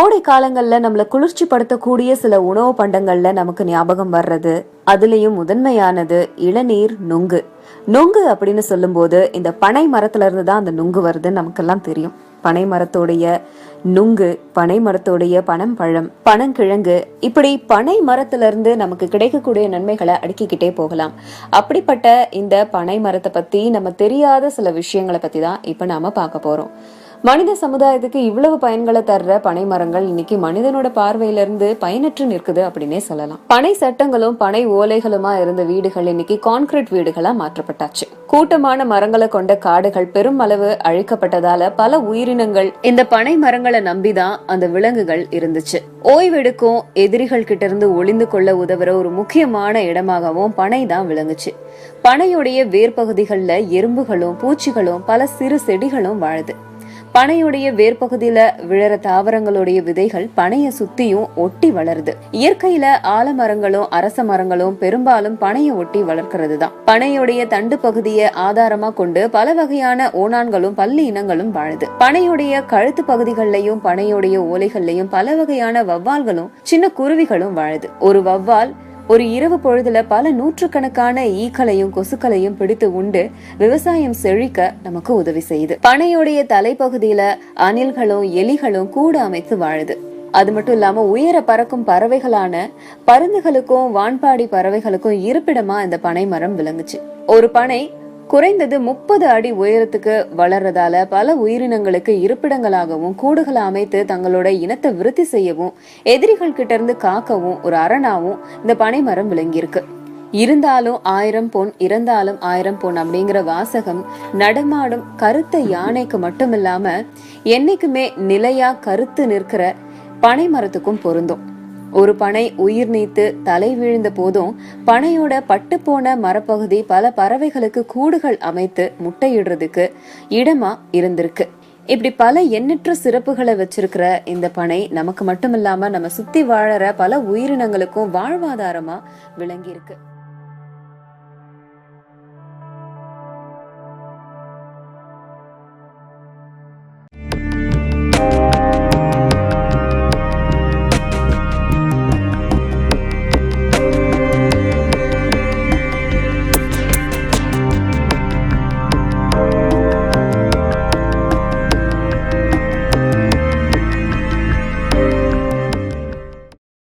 கோடை காலங்கள்ல நம்மள குளிர்ச்சி படுத்தக்கூடிய சில உணவு பண்டங்கள்ல நமக்கு ஞாபகம் வர்றது. அதுலயும் முதன்மையானது இளநீர் நுங்கு. நுங்கு அப்படின்னு சொல்லும்போது இந்த பனை மரத்துல இருந்து தான் அந்த நுங்கு வருதுன்னு நமக்கெல்லாம் தெரியும். பனை மரத்தோடைய நுங்கு பனை மரத்தோடைய பனம்பழம் பனங்கிழங்கு இப்படி பனை மரத்துல இருந்து நமக்கு கிடைக்கக்கூடிய நன்மைகளை அடுக்கிக்கிட்டே போகலாம். அப்படிப்பட்ட இந்த பனை மரத்தை பத்தி நம்ம தெரியாத சில விஷயங்களை பத்தி தான் இப்ப நாம பார்க்க போறோம். மனித சமுதாயத்துக்கு இவ்வளவு பயன்களை தர்ற பனை மரங்கள் இன்னைக்கு மனிதனோட பார்வையிலிருந்து பயனற்று நிற்குது அப்படின்னே சொல்லலாம். பனை சட்டங்களும் பனை ஓலைகளுமா இருந்த வீடுகள் இன்னைக்கு கான்கிரீட் வீடுகளா மாற்றப்பட்டாச்சு. கூட்டமான மரங்களை கொண்ட காடுகள் பெரும் அளவு அழிக்கப்பட்டதால பல உயிரினங்கள் இந்த பனை மரங்களை நம்பிதான் அந்த விலங்குகள் இருந்துச்சு. ஓய்வெடுக்கும் எதிரிகள் கிட்ட இருந்து ஒளிந்து கொள்ள உதவுற ஒரு முக்கியமான இடமாகவும் பனை தான் விளங்குச்சு. பனையுடைய வேர்பகுதிகளில் எறும்புகளும் பூச்சிகளும் பல சிறு செடிகளும் வாழுது. பனையுடைய வேர்பகுதியில விழற தாவரங்களுடைய விதைகள் பனைய சுத்தியும் ஒட்டி வளருது. இயற்கையில ஆலமரங்களும் அரச மரங்களும் பெரும்பாலும் பனைய ஒட்டி வளர்க்கிறது தான் பனையுடைய தண்டு பகுதியை ஆதாரமா கொண்டு பல வகையான ஓணான்களும் பள்ளி இனங்களும் வாழுது. பனையுடைய கழுத்து பகுதிகளிலையும் பனையுடைய ஓலைகள்லையும் பல வகையான வவ்வால்களும் சின்ன குருவிகளும் வாழுது. ஒரு வவ்வால் ஒரு இரவு பொழுதுல பல நூற்றுக்கணக்கான ஈக்களையும் கொசுக்களையும் பிடித்து உண்டு விவசாயம் செழிக்க நமக்கு உதவி செய்யுது பனையுடைய தலைப்பகுதியில அணில்களும் எலிகளும் கூட அமைத்து வாழுது. அது மட்டும் இல்லாம உயர பறக்கும் பறவைகளான பருந்துகளுக்கும் வான்பாடி பறவைகளுக்கும் இருப்பிடமா இந்த பனை மரம் விளங்குச்சு. ஒரு பனை குறைந்தது முப்பது அடி உயரத்துக்கு வளர்றதால பல உயிரினங்களுக்கு இருப்பிடங்களாகவும் கூடுகளை அமைத்து தங்களோட இனத்தை விருத்தி செய்யவும் எதிரிகள் கிட்ட இருந்து காக்கவும் ஒரு அரணாவும் இந்த பனைமரம் விளங்கியிருக்கு. இருந்தாலும் ஆயிரம் பொன் இறந்தாலும் ஆயிரம் பொன் அப்படிங்கிற வாசகம் நடமாடும் கருத்த யானைக்கு மட்டும் இல்லாம என்னைக்குமே நிலையா கருத்து நிற்கிற பனைமரத்துக்கும் பொருந்தும். ஒரு பனை உயிர் நீத்து தலை வீழ்ந்த போதும் பனையோட பட்டு போன மரப்பகுதி பல பறவைகளுக்கு கூடுகள் அமைத்து முட்டையிடுறதுக்கு இடமா இருந்திருக்கு. இப்படி பல எண்ணற்ற சிறப்புகளை வச்சிருக்கிற இந்த பனை நமக்கு மட்டும் இல்லாம நம்ம சுத்தி வாழற பல உயிரினங்களுக்கும் வாழ்வாதாரமா விளங்கி இருக்கு